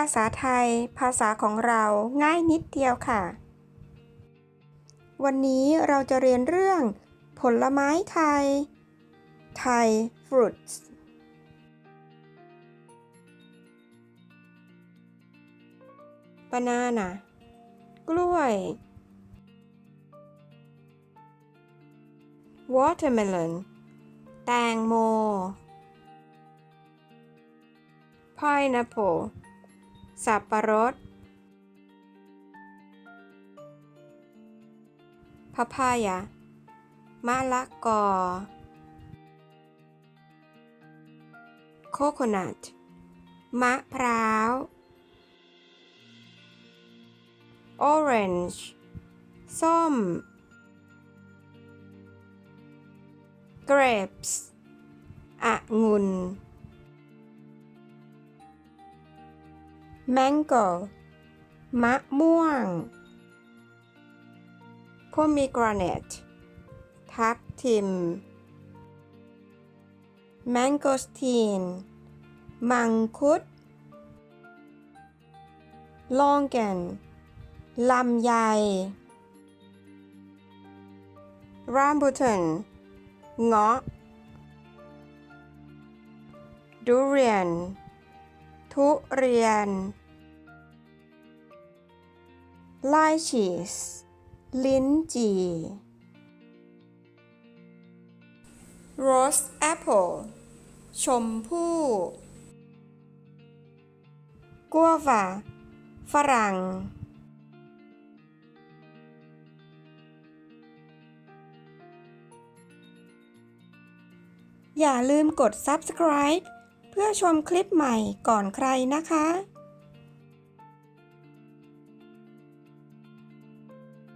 าษาไทย ภาษาของเราง่ายนิดเดียวค่ะ วันนี้เราจะเรียนเรื่อง ผลไม้ไทย ไทย fruits banana กล้วย watermelon แตงโม pineapple สับปะรดพะพายะมะละกอ โคโคนัทมะพร้าวออเรนจ์ส้ม grapes อะงุ่น mango มะม่วง pomegranate ทับทิม mangosteen มังคุด longan ลำไย rambutan เงาะ durian ทุเรียน lychees ลิ้นจี่ rose apple ชมพู่กัววาฝรั่ง อย่าลืมกด subscribe เพื่อชมคลิปใหม่ก่อนใครนะคะ